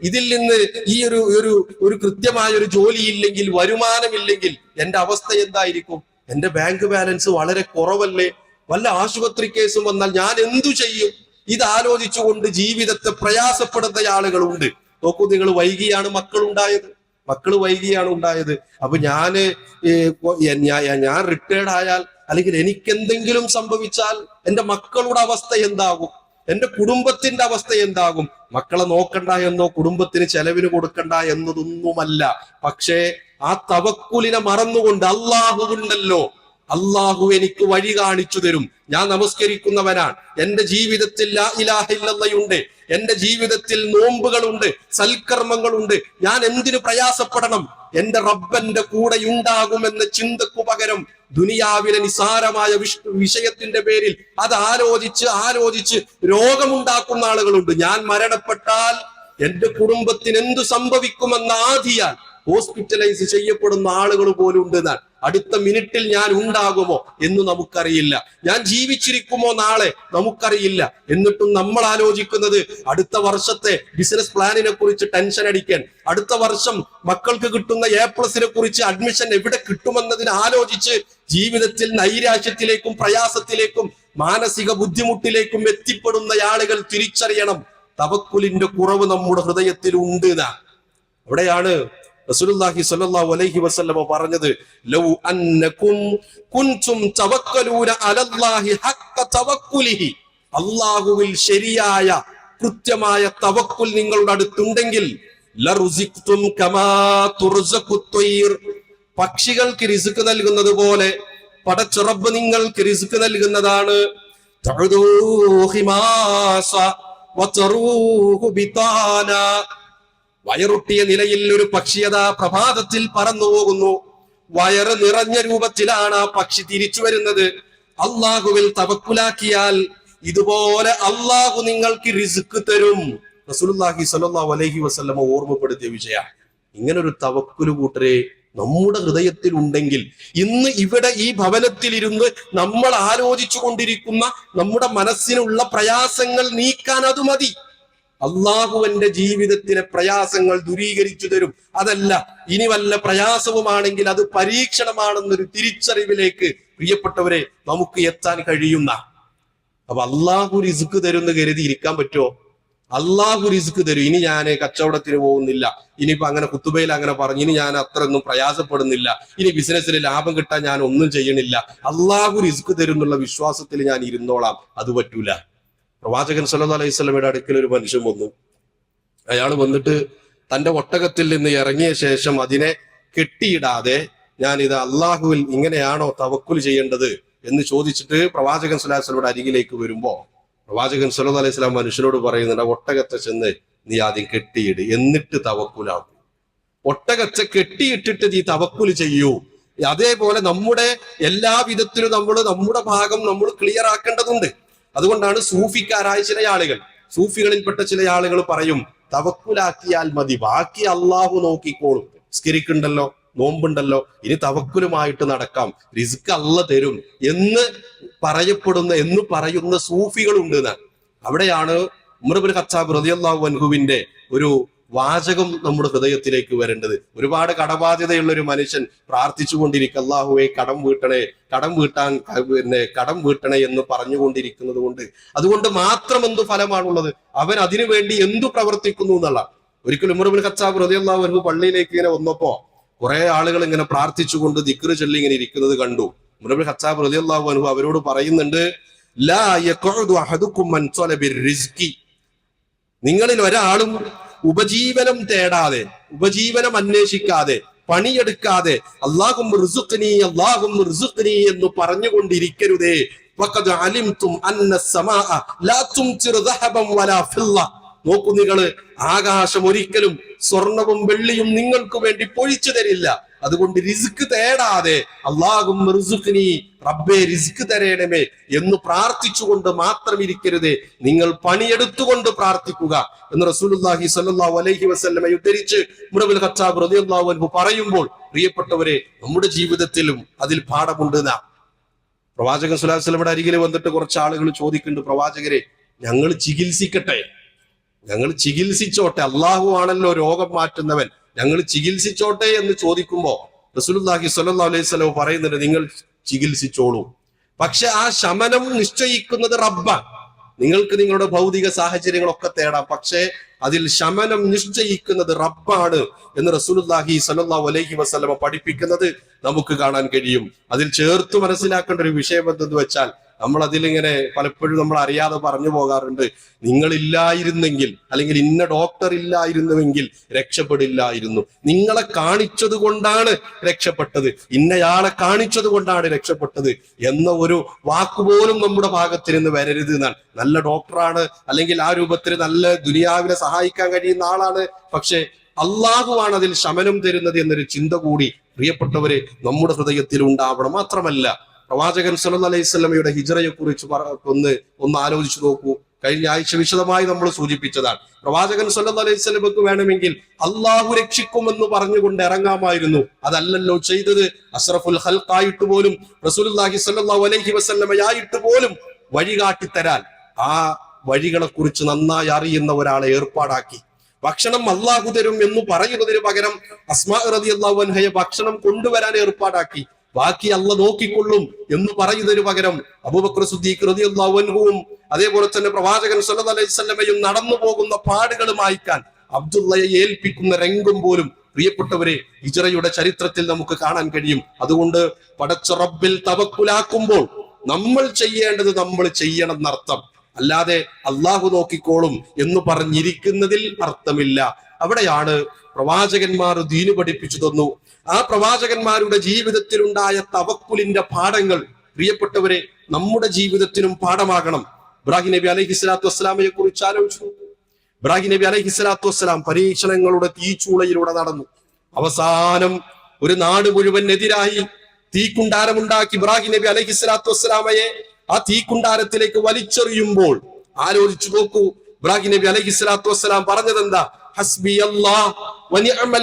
ഇതിൽ നിന്ന് ഈ ഒരു ഒരു ഒരു കൃത്യമായ ഒരു ജോലി ഇല്ലെങ്കിൽ വരുമാനമില്ലെങ്കിൽ എന്റെ അവസ്ഥ എന്തായിരിക്കും? എന്റെ ബാങ്ക് ബാലൻസ് വളരെ കുറവല്ലേ? വല്ല ആശുപത്രി കേസും വന്നാൽ ഞാൻ എന്തു ചെയ്യും? ഇത് ആലോചിച്ചുകൊണ്ട് ജീവിതത്തെ പ്രയാസപ്പെടുന്ന ആളുകളുണ്ട്. നോക്കൂ നിങ്ങൾ വൈകിയാണ് മക്കൾ ഉണ്ടായത് മക്കൾ വൈകിയാണ് ഉണ്ടായത്. അപ്പൊ ഞാൻ ഞാൻ റിട്ടയർഡ് ആയാൽ അല്ലെങ്കിൽ എനിക്ക് എന്തെങ്കിലും സംഭവിച്ചാൽ എന്റെ മക്കളുടെ അവസ്ഥ എന്താകും? എന്റെ കുടുംബത്തിന്റെ അവസ്ഥ എന്താകും? മക്കളെ നോക്കണ്ട എന്നോ കുടുംബത്തിന് ചെലവിന് കൊടുക്കണ്ട എന്നതൊന്നുമല്ല. പക്ഷേ ആ തവക്കുലിനെ മറന്നുകൊണ്ട് അള്ളാഹുണ്ടല്ലോ അള്ളാഹു എനിക്ക് വഴി കാണിച്ചു തരും. ഞാൻ നമസ്കരിക്കുന്നവനാണ്. എന്റെ ജീവിതത്തിൽ ലാ ഇലാഹ ഇല്ലല്ലയുണ്ട്. എന്റെ ജീവിതത്തിൽ നോമ്പുകളുണ്ട് സൽക്കർമ്മങ്ങളുണ്ട്. ഞാൻ എന്തിനു പ്രയാസപ്പെടണം? എന്റെ റബ്ബന്റെ കൂടെ ഉണ്ടാകുമെന്ന ചിന്തക്കു പകരം ദുനിയാവിലെ നിസാരമായ വിഷ- വിഷയത്തിന്റെ പേരിൽ അത് ആലോചിച്ച് ആലോചിച്ച് രോഗമുണ്ടാക്കുന്ന ആളുകളുണ്ട്. ഞാൻ മരണപ്പെട്ടാൽ എന്റെ കുടുംബത്തിന് എന്തു സംഭവിക്കുമെന്ന് ആധിയാൽ ഹോസ്പിറ്റലൈസ് ചെയ്യപ്പെടുന്ന ആളുകൾ പോലും ഉണ്ട് എന്നാൽ അടുത്ത മിനിറ്റിൽ ഞാൻ ഉണ്ടാകുമോ എന്ന് നമുക്കറിയില്ല. ഞാൻ ജീവിച്ചിരിക്കുമോ നാളെ നമുക്കറിയില്ല. എന്നിട്ടും നമ്മൾ ആലോചിക്കുന്നത് അടുത്ത വർഷത്തെ ബിസിനസ് പ്ലാനിനെ കുറിച്ച് ടെൻഷൻ അടിക്കാൻ. അടുത്ത വർഷം മക്കൾക്ക് കിട്ടുന്ന എ പ്ലസിനെ കുറിച്ച് അഡ്മിഷൻ എവിടെ കിട്ടുമെന്നതിന് ആലോചിച്ച് ജീവിതത്തിൽ നൈരാശ്യത്തിലേക്കും പ്രയാസത്തിലേക്കും മാനസിക ബുദ്ധിമുട്ടിലേക്കും എത്തിപ്പെടുന്ന ആളുകൾ തിരിച്ചറിയണം. തവക്കുലിന്റെ കുറവ് നമ്മുടെ ഹൃദയത്തിൽ ഉണ്ട് അവിടെയാണ് റസൂലുള്ളാഹി സ്വല്ലല്ലാഹു അലൈഹി വസല്ലമ പറഞ്ഞത് ലൗ അന്നകും കുൻതും തവക്കലൂന അലല്ലാഹി ഹഖ്ക തവക്കുലിഹി. അല്ലാഹുവിൽ ശരിയായ കൃത്യമായ തവക്കുൽ നിങ്ങളുടെ അടുത്തുണ്ടെങ്കിൽ പക്ഷികൾക്ക് റിസ്ക് നൽകുന്നത് പോലെ പടച്ചുറബ് നിങ്ങൾക്ക് റിസ്ക് നൽകുന്നതാണ്. തഅദൂ ഹിമാസ വതറൂഹു ബിതാന. വയറൊട്ടിയ നിലയിൽ ഒരു പക്ഷിയത പ്രഭാതത്തിൽ പറന്നു പോകുന്നു. വയറ് നിറഞ്ഞ രൂപത്തിലാണ് ആ പക്ഷി തിരിച്ചു വരുന്നത്. അള്ളാഹുവിൽ തവക്കുലാക്കിയാൽ ഇതുപോലെ അള്ളാഹു നിങ്ങൾക്ക് റിസ്ക് തരും. റസൂലുള്ളാഹി സ്വല്ലല്ലാഹു അലൈഹി വസല്ലമ ഓർമ്മപ്പെടുത്തിയ ഇങ്ങനെ ഒരു തവക്കുൽ കൂട്ടരെ നമ്മുടെ ഹൃദയത്തിൽ ഉണ്ടെങ്കിൽ ഇന്ന് ഇവിടെ ഈ ഭവനത്തിൽ ഭവനത്തിലിരുന്ന് നമ്മൾ ആലോചിച്ചു കൊണ്ടിരിക്കുന്ന നമ്മുടെ മനസ്സിനുള്ള പ്രയാസങ്ങൾ നീക്കാൻ അത് മതി. അള്ളാഹു എന്റെ ജീവിതത്തിലെ പ്രയാസങ്ങൾ ദൂരീകരിച്ചു തരും. അതല്ല ഇനി വല്ല പ്രയാസവുമാണെങ്കിൽ അത് പരീക്ഷണമാണെന്നൊരു തിരിച്ചറിവിലേക്ക് പ്രിയപ്പെട്ടവരെ നമുക്ക് എത്താൻ കഴിയുന്ന. അപ്പൊ അള്ളാഹു റിസ്ക് തരുമെന്ന് കരുതി ഇരിക്കാൻ പറ്റുമോ? അള്ളാഹു റിസ്ക് തരും. ഇനി ഞാൻ കച്ചവടത്തിന് പോകുന്നില്ല. ഇനിയിപ്പോ അങ്ങനെ കുത്തുബയിൽ അങ്ങനെ പറഞ്ഞു ഇനി ഞാൻ അത്രയൊന്നും പ്രയാസപ്പെടുന്നില്ല. ഇനി ബിസിനസ്സിൽ ലാഭം കിട്ടാൻ ഞാൻ ഒന്നും ചെയ്യണില്ല. അള്ളാഹു റിസ്ക് തരും എന്നുള്ള വിശ്വാസത്തിൽ ഞാൻ ഇരുന്നോളാം. അത് പറ്റൂല. പ്രവാചകൻ സല്ലല്ലാഹു അലൈഹി സ്വലമയുടെ അടുക്കൽ ഒരു മനുഷ്യൻ വന്നു. അയാൾ വന്നിട്ട് തന്റെ ഒട്ടകത്തിൽ നിന്ന് ഇറങ്ങിയ ശേഷം അതിനെ കെട്ടിയിടാതെ ഞാൻ ഇത് അള്ളാഹുവിൽ ഇങ്ങനെയാണോ തവക്കുൽ ചെയ്യേണ്ടത് എന്ന് ചോദിച്ചിട്ട് പ്രവാചകൻ അലൈഹി സ്വലമയുടെ അരികിലേക്ക് വരുമ്പോ പ്രവാചകൻ സല്ലല്ലാഹു അലൈഹി സ്വലാം മനുഷ്യനോട് പറയുന്നുണ്ട് "ആ ഒട്ടകത്തെ ചെന്ന് നീ ആദ്യം കെട്ടിയിട്. എന്നിട്ട് തവക്കുലാക്കും. ഒട്ടകത്തെ കെട്ടിയിട്ടിട്ട് നീ തവക്കുൽ ചെയ്യൂ. അതേപോലെ നമ്മുടെ എല്ലാ വിധത്തിലും നമ്മൾ നമ്മുടെ ഭാഗം നമ്മൾ ക്ലിയർ ആക്കേണ്ടതുണ്ട്. അതുകൊണ്ടാണ് സൂഫിക്കാരായ ചില ആളുകൾ സൂഫികളിൽപ്പെട്ട ചില ആളുകൾ പറയും തവക്കുലാക്കിയാൽ മതി ബാക്കി അള്ളാഹു നോക്കിക്കോളും. സ്കരിക്കുണ്ടല്ലോ നോമ്പുണ്ടല്ലോ ഇനി തവക്കുലുമായിട്ട് നടക്കാം. റിസ്ക് അല്ല തരും എന്ന് പറയപ്പെടുന്ന എന്ന് പറയുന്ന സൂഫികളുണ്ട് അവിടെയാണ് ഉമർബുൽ ഖത്താബ് റതിയല്ലാഹു അൻഹുവിന്റെ ഒരു വാചകം നമ്മുടെ ഹൃദയത്തിലേക്ക് വരേണ്ടത്. ഒരുപാട് കടബാധ്യതയുള്ള ഒരു മനുഷ്യൻ പ്രാർത്ഥിച്ചുകൊണ്ടിരിക്കുക അള്ളാഹുവെ കടം വീട്ടണേ കടം വീട്ടാൻ പിന്നെ കടം വീട്ടണേ എന്ന് പറഞ്ഞുകൊണ്ടിരിക്കുന്നത് കൊണ്ട്. അതുകൊണ്ട് മാത്രം എന്ത് ഫലമാണുള്ളത്? അവൻ അതിനു വേണ്ടി എന്തു പ്രവർത്തിക്കുന്നു എന്നുള്ള. ഒരിക്കലും ഉമർബിൻ ഖത്താബ് റളിയല്ലാഹു അൻഹു പള്ളിയിലേക്ക് ഇങ്ങനെ വന്നപ്പോ കുറെ ആളുകൾ ഇങ്ങനെ പ്രാർത്ഥിച്ചുകൊണ്ട് ദിക്റ് ചൊല്ലി ഇങ്ങനെ ഇരിക്കുന്നത് കണ്ടു. ഉമർബിൻ ഖത്താബ് റളിയല്ലാഹു അനുഭവ അവരോട് പറയുന്നുണ്ട് ലാ നിങ്ങളിൽ ഒരാളും ഉപജീവനം തേടാതെ ഉപജീവനം അന്വേഷിക്കാതെ പണിയെടുക്കാതെ അള്ളാഹും റുസുഖ്നി അള്ളാഹും റുസുഖ്നി എന്ന് പറഞ്ഞുകൊണ്ടിരിക്കരുതേ. നോക്കൂ നിങ്ങൾ ആകാശം ഒരിക്കലും സ്വർണവും വെള്ളിയും നിങ്ങൾക്ക് വേണ്ടി പൊഴിച്ചു തരില്ല. അതുകൊണ്ട് റിസ്ക് തേടാതെ അള്ളാഹും റിസുഖ്നി റബ്ബേ റിസ്ക് തരേണമേ എന്ന് പ്രാർത്ഥിച്ചുകൊണ്ട് മാത്രം ഇരിക്കരുത് നിങ്ങൾ പണിയെടുത്തുകൊണ്ട് പ്രാർത്ഥിക്കുക എന്ന് റസൂലുള്ളാഹി സ്വല്ലല്ലാഹു അലൈഹി വസല്ലമ ഉദ്ധരിച്ച് മുറബുൽ ഖത്താബ് റളിയല്ലാഹു അൻഹു പറയുമ്പോൾ പ്രിയപ്പെട്ടവരെ നമ്മുടെ ജീവിതത്തിലും അതിൽ പാഠമുണ്ട് നാ. പ്രവാചകൻ വസല്ലമയുടെ അരികിൽ വന്നിട്ട് കുറച്ച് ആളുകൾ ചോദിക്കുന്നുണ്ട് പ്രവാചകരെ ഞങ്ങൾ ചികിത്സിക്കട്ടെ? ഞങ്ങൾ ചികിത്സിച്ചോട്ടെ? അള്ളാഹു ആണല്ലോ രോഗം മാറ്റുന്നവൻ. ഞങ്ങൾ ചികിത്സിച്ചോട്ടെ എന്ന് ചോദിക്കുമ്പോ റസൂലുള്ളാഹി സ്വല്ലല്ലാഹു അലൈഹി വസല്ലം പറയുന്നുണ്ട് നിങ്ങൾ ചികിത്സിച്ചോളൂ. പക്ഷെ ആ ശമനം നിശ്ചയിക്കുന്നത് റബ്ബാണ് നിങ്ങൾക്ക് നിങ്ങളുടെ ഭൗതിക സാഹചര്യങ്ങളൊക്കെ തേടാം. പക്ഷേ അതിൽ ശമനം നിശ്ചയിക്കുന്നത് റബ്ബാണ് എന്ന് റസൂലുള്ളാഹി സ്വല്ലല്ലാഹു അലൈഹി വസ്ലമ പഠിപ്പിക്കുന്നത് നമുക്ക് കാണാൻ കഴിയും. അതിൽ ചേർത്ത് മനസ്സിലാക്കേണ്ട ഒരു വിഷയം എന്തെന്ന് വെച്ചാൽ നമ്മൾ അതിലിങ്ങനെ പലപ്പോഴും നമ്മൾ അറിയാതെ പറഞ്ഞു പോകാറുണ്ട്. നിങ്ങളില്ലായിരുന്നെങ്കിൽ അല്ലെങ്കിൽ ഇന്ന ഡോക്ടർ ഇല്ലായിരുന്നുവെങ്കിൽ രക്ഷപ്പെടില്ലായിരുന്നു. നിങ്ങളെ കാണിച്ചത് കൊണ്ടാണ് രക്ഷപ്പെട്ടത്. ഇന്നയാളെ കാണിച്ചത് കൊണ്ടാണ് രക്ഷപ്പെട്ടത് എന്ന ഒരു വാക്കുപോലും നമ്മുടെ ഭാഗത്ത് നിന്ന് വരരുത് എന്നാണ്. നല്ല ഡോക്ടറാണ് അല്ലെങ്കിൽ ആ രൂപത്തിൽ നല്ല ദുനിയാവിനെ സഹായിക്കാൻ കഴിയുന്ന ആളാണ്. പക്ഷേ അള്ളാഹുവാണ് അതിൽ ശമനം തരുന്നത് എന്നൊരു ചിന്ത കൂടി പ്രിയപ്പെട്ടവരെ നമ്മുടെ ഹൃദയത്തിൽ ഉണ്ടാവണം. മാത്രമല്ല പ്രവാചകൻ സല്ലല്ലാഹു അലൈഹി സ്വലമയുടെ ഹിജറയെ കുറിച്ച് ഒന്ന് ഒന്ന് ആലോചിച്ചു നോക്കൂ. കഴിഞ്ഞ ആഴ്ച വിശദമായി നമ്മൾ സൂചിപ്പിച്ചതാണ്. പ്രവാചകൻ സല്ലു അലൈഹി സ്വലമക്ക് വേണമെങ്കിൽ അള്ളാഹു രക്ഷിക്കുമെന്ന് പറഞ്ഞുകൊണ്ട് ഇറങ്ങാമായിരുന്നു. അതല്ലല്ലോ ചെയ്തത്. അഷ്റഫുൽ ഹൽക്കായിട്ട് പോലും റസൂലുള്ളാഹി സ്വല്ലല്ലാഹു അലൈഹി വസല്ലമയായിട്ട് പോലും വഴികാട്ടിത്തരാൻ ആ വഴികളെ കുറിച്ച് നന്നായി അറിയുന്ന ഒരാളെ ഏർപ്പാടാക്കി. ഭക്ഷണം അള്ളാഹു തരും എന്ന് പറയുന്നതിന് പകരം അസ്മാ റതി അള്ളാഹു അൻഹയെ ഭക്ഷണം കൊണ്ടുവരാൻ ഏർപ്പാടാക്കി. ബാക്കി അല്ല നോക്കിക്കൊള്ളും എന്ന് പറയുന്നതിന് പകരം അബൂബക്കർ സുദ്ദീഖ് അതേപോലെ തന്നെ പ്രവാചകൻ സല്ലല്ലാഹു അലൈഹി നടന്നു പോകുന്ന പാടുകൾ മായ്ക്കാൻ അബ്ദുള്ളയെ ഏൽപ്പിക്കുന്ന രംഗം പോലും പ്രിയപ്പെട്ടവരെ ഹിജറയുടെ ചരിത്രത്തിൽ നമുക്ക് കാണാൻ കഴിയും. അതുകൊണ്ട് പടച്ച റബ്ബിൽ തവക്കുലാക്കുമ്പോൾ നമ്മൾ ചെയ്യേണ്ടത് നമ്മൾ ചെയ്യണം എന്നർത്ഥം അല്ലാതെ അള്ളാഹു നോക്കിക്കോളും എന്ന് പറഞ്ഞിരിക്കുന്നതിൽ അർത്ഥമില്ല. അവിടെയാണ് പ്രവാചകന്മാർ ദീന് പഠിപ്പിച്ചു തന്നു. ആ പ്രവാചകന്മാരുടെ ജീവിതത്തിലുണ്ടായ തവക്കുലിന്റെ പാഠങ്ങൾ പ്രിയപ്പെട്ടവരെ നമ്മുടെ ജീവിതത്തിനും പാഠമാകണം. ഇബ്രാഹിം നബി അലൈഹി സ്വലാത്തു വസ്സലാമയെ കുറിച്ച് ആലോചിച്ചു. ഇബ്രാഹിം നബി അലൈഹി സ്വലാത്തു വസ്സലാം പരീക്ഷണങ്ങളുടെ തീച്ചൂളയിലൂടെ നടന്നു. അവസാനം ഒരു നാട് മുഴുവൻ എതിരായി തീക്കുണ്ടാരമുണ്ടാക്കി ഇബ്രാഹിം നബി അലൈഹി സ്വലാത്തു വസ്സലാമയെ ആ തീക്കുണ്ടാരത്തിലേക്ക് വലിച്ചെറിയുമ്പോൾ ആലോചിച്ചു നോക്കൂ. ഇബ്രാഹിം നബി അലൈഹി സ്വലാത്തു വസ്സലാം പറഞ്ഞത്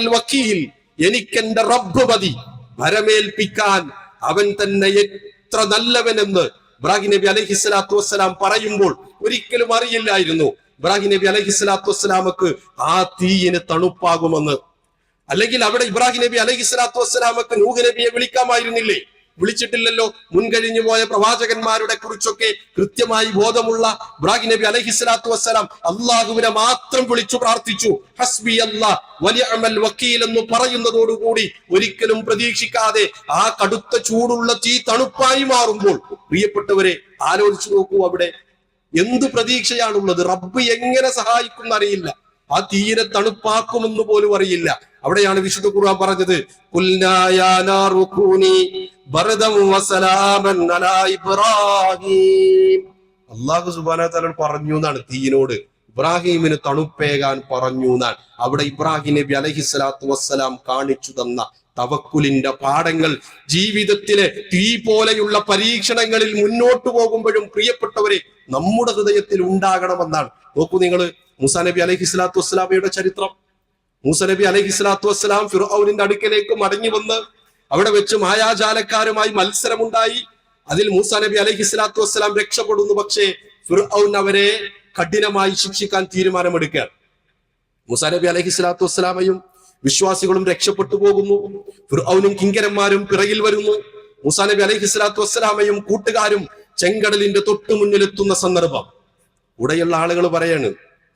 വക്കീൽ എനിക്കെന്റെ റബ്ബ് മതി. ഭരമേൽപ്പിക്കാൻ അവൻ തന്നെ എത്ര നല്ലവനെന്ന് ഇബ്രാഹിം നബി അലഹി സ്വലാത്തു വസ്സലാം പറയുമ്പോൾ ഒരിക്കലും അറിയില്ലായിരുന്നു. ഇബ്രാഹിം നബി അലഹി സ്വലാത്തു വസ്സലാമക്ക് ആ തീയിന് തണുപ്പാകുമെന്ന്. അല്ലെങ്കിൽ അവിടെ ഇബ്രാഹിം നബി അലഹി സ്വലാത്തു വസ്സലാമക്ക് നൂഹ് നബിയെ വിളിക്കാമായിരുന്നില്ലേ? വിളിച്ചിട്ടില്ലല്ലോ. മുൻകഴിഞ്ഞു പോയ പ്രവാചകന്മാരുടെ കുറിച്ചൊക്കെ കൃത്യമായി ബോധമുള്ള ഇബ്രാഹിം നബി അലഹിസ്ലാത്തു വസ്സലാം അള്ളാഹുവിനെ മാത്രം വിളിച്ചു പ്രാർത്ഥിച്ചു. ഹസ്ബി അല്ലാ വലിയ അമൽ വക്കീൽ എന്ന് പറയുന്നതോടുകൂടി ഒരിക്കലും പ്രതീക്ഷിക്കാതെ ആ കടുത്ത ചൂടുള്ള തീ തണുപ്പായി മാറുമ്പോൾ. പ്രിയപ്പെട്ടവരെ ആലോചിച്ചു നോക്കൂ അവിടെ. എന്ത് പ്രതീക്ഷയാണുള്ളത്? റബ്ബ് എങ്ങനെ സഹായിക്കും അറിയില്ല. ആ തീരെ തണുപ്പാക്കുമെന്ന് പോലും അറിയില്ല. അവിടെയാണ് വിശുദ്ധ ഖുർആൻ പറഞ്ഞത് "ഖുൽനാ യാ നാറു വസലാമൻ അലാ ഇബ്രാഹിം. അള്ളാഹു സുബാന പറഞ്ഞു എന്നാണ് തീയിനോട്. ഇബ്രാഹിമിന് തണുപ്പേകാൻ പറഞ്ഞു എന്നാണ്. അവിടെ ഇബ്രാഹിം നബി അലഹി സ്വലാത്തു വസ്സലാം കാണിച്ചു തന്ന തവക്കുലിന്റെ പാഠങ്ങൾ ജീവിതത്തിലെ തീ പോലെയുള്ള പരീക്ഷണങ്ങളിൽ മുന്നോട്ടു പോകുമ്പോഴും പ്രിയപ്പെട്ടവരെ നമ്മുടെ ഹൃദയത്തിൽ ഉണ്ടാകണമെന്നാണ്. നോക്കൂ നിങ്ങൾ മൂസാ നബി അലൈഹി സ്വലാത്തു വസ്സലാമയുടെ ചരിത്രം. മൂസ നബി അലൈഹി സ്വലാത്തു വസ്സലാം ഫിറൌനിന്റെ അടുക്കലേക്ക് മടങ്ങി വന്ന് അവിടെ വെച്ച് മായാജാലക്കാരുമായി മത്സരമുണ്ടായി. അതിൽ മൂസ നബി അലൈഹി സ്വലാത്തു വസ്സലാം രക്ഷപ്പെടുന്നു. പക്ഷേ ഫിറൌൻ അവരെ കഠിനമായി ശിക്ഷിക്കാൻ തീരുമാനമെടുക്കുകയാണ് മൂസ നബി അലൈഹി സ്വലാത്തു വസ്സലാമയും വിശ്വാസികളും രക്ഷപ്പെട്ടു പോകുന്നു. ഫിറൌനും കിങ്കരന്മാരും പിറയിൽ വരുന്നു. മൂസ നബി അലൈഹി സ്വലാത്തു വസ്സലാമയും കൂട്ടുകാരും ചെങ്കടലിന്റെ തൊട്ടു മുന്നിലെത്തുന്ന സന്ദർഭം. ഉടയുള്ള ആളുകൾ പറയാണ്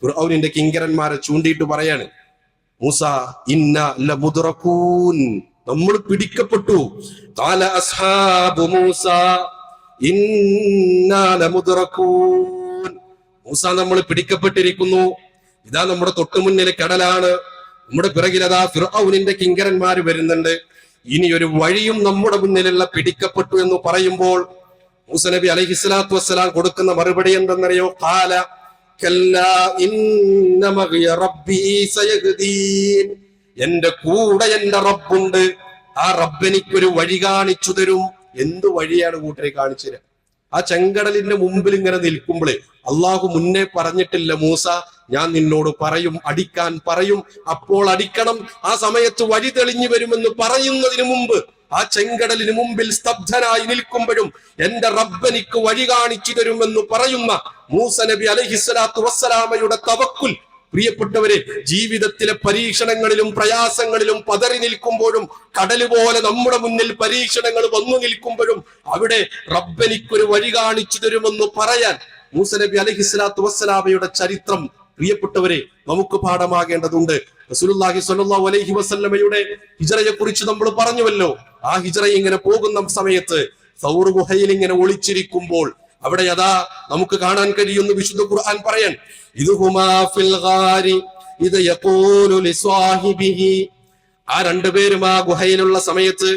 ഫിറൌനിന്റെ കിങ്കരന്മാരെ ചൂണ്ടിയിട്ട് പറയാണ് മൂസ ഇന്ന ലമുദ്റകൂൻ നമ്മൾ പിടിക്കപ്പെട്ടു. ഖാല അസ്ഹാബു മൂസ ഇന്ന ലമുദ്റകൂൻ മൂസ നമ്മൾ പിടിക്കപ്പെട്ടിരിക്കുന്നു. ഇതാ നമ്മുടെ തൊട്ടുമുന്നിൽ കടലാണ്. നമ്മുടെ പിറകിലതാ ഫിറൌനിന്റെ കിങ്കരന്മാര് വരുന്നുണ്ട്. ഇനി ഒരു വഴിയും നമ്മുടെ മുന്നിലുള്ള പിടിക്കപ്പെട്ടു എന്ന് പറയുമ്പോൾ മൂസ നബി അലഹിസ്ലാത്തു വസ്സലാം കൊടുക്കുന്ന മറുപടി എന്തെന്നറിയോ? കാല എന്റെ കൂടെ എന്റെ റബ്ബുണ്ട്. ആ റബ്ബ് എനിക്കൊരു വഴി കാണിച്ചു തരും. എന്ത് വഴിയാണ് കൂട്ടരെ കാണിച്ചു തരാം ആ ചെങ്കടലിന്റെ മുമ്പിൽ ഇങ്ങനെ നിൽക്കുമ്പോൾ അള്ളാഹു മുന്നേ പറഞ്ഞിട്ടില്ല മൂസ ഞാൻ നിന്നോട് പറയും അടിക്കാൻ പറയും. അപ്പോൾ അടിക്കണം. ആ സമയത്ത് വഴി തെളിഞ്ഞു വരുമെന്ന് പറയുന്നതിന് മുമ്പ് ആ ചെങ്കടലിന് മുമ്പിൽ സ്തബ്ധനായി നിൽക്കുമ്പോഴും എന്റെ റബ്ബനിക്ക് വഴി കാണിച്ചു തരുമെന്ന് പറയുന്ന മൂസ നബി അലഹിസ്വലാത്തു വസ്സലാമയുടെ തവക്കുൽ. പ്രിയപ്പെട്ടവരെ ജീവിതത്തിലെ പരീക്ഷണങ്ങളിലും പ്രയാസങ്ങളിലും പതറി നിൽക്കുമ്പോഴും കടൽ പോലെ നമ്മുടെ മുന്നിൽ പരീക്ഷണങ്ങൾ വന്നു നിൽക്കുമ്പോഴും അവിടെ റബ്ബനിക്കൊരു വഴി കാണിച്ചു തരുമെന്ന് പറയാൻ മൂസ നബി അലഹിസ്വലാത്തു വസ്സലാമയുടെ ചരിത്രം പ്രിയപ്പെട്ടവരെ നമുക്ക് പാഠമാകേണ്ടതുണ്ട്. റസൂലുള്ളാഹി സ്വല്ലല്ലാഹു അലൈഹി വസല്ലമയുടെ ഹിജറയെ കുറിച്ച് നമ്മൾ പറഞ്ഞുവല്ലോ. ആ ഹിജറ ഇങ്ങനെ പോകുന്ന സമയത്ത് സൗർ ഗുഹയിൽ ഇങ്ങനെ ഒളിച്ചിരിക്കുമ്പോൾ അവിടെ അതാ നമുക്ക് കാണാൻ കഴിയുന്ന വിശുദ്ധ ഖുർആൻ പറയാൻ ലിസ്വാഹിബിഹി ആ രണ്ടുപേരും ആ ഗുഹയിലുള്ള സമയത്ത്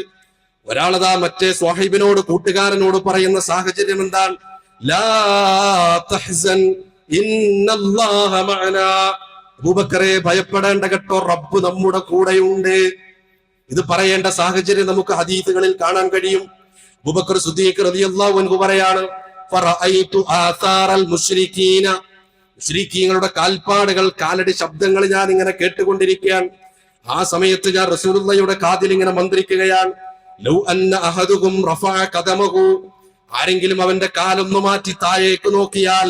ഒരാളതാ മറ്റേ സ്വാഹിബിനോട് കൂട്ടുകാരനോട് പറയുന്ന സാഹചര്യം എന്താണ്? ലാ തഹ്സൻ അബൂബക്കറെ ഭയപ്പെടേണ്ട കേട്ടോ. റബ്ബ് നമ്മുടെ കൂടെയുണ്ട്. ഇത് പറയേണ്ട സാഹചര്യം നമുക്ക് ഹദീസുകളിൽ കാണാൻ കഴിയും. അബൂബക്കർ സുദ്ദീഖ് റളിയല്ലാഹു അൻഹു പറയാണ് മുശ്രിക്കീങ്ങളുടെ കാൽപ്പാടുകൾ കാലടി ശബ്ദങ്ങൾ ഞാൻ ഇങ്ങനെ കേട്ടുകൊണ്ടിരിക്കാൻ ആ സമയത്ത് ഞാൻ റസൂലുള്ളയുടെ കാതിൽ ഇങ്ങനെ മന്ത്രിക്കുകയാണ് ലൗ അന്ന അഹദുകും റഫഅ ഖദമഹു ആരെങ്കിലും അവന്റെ കാലൊന്നു മാറ്റി താഴേക്ക് നോക്കിയാൽ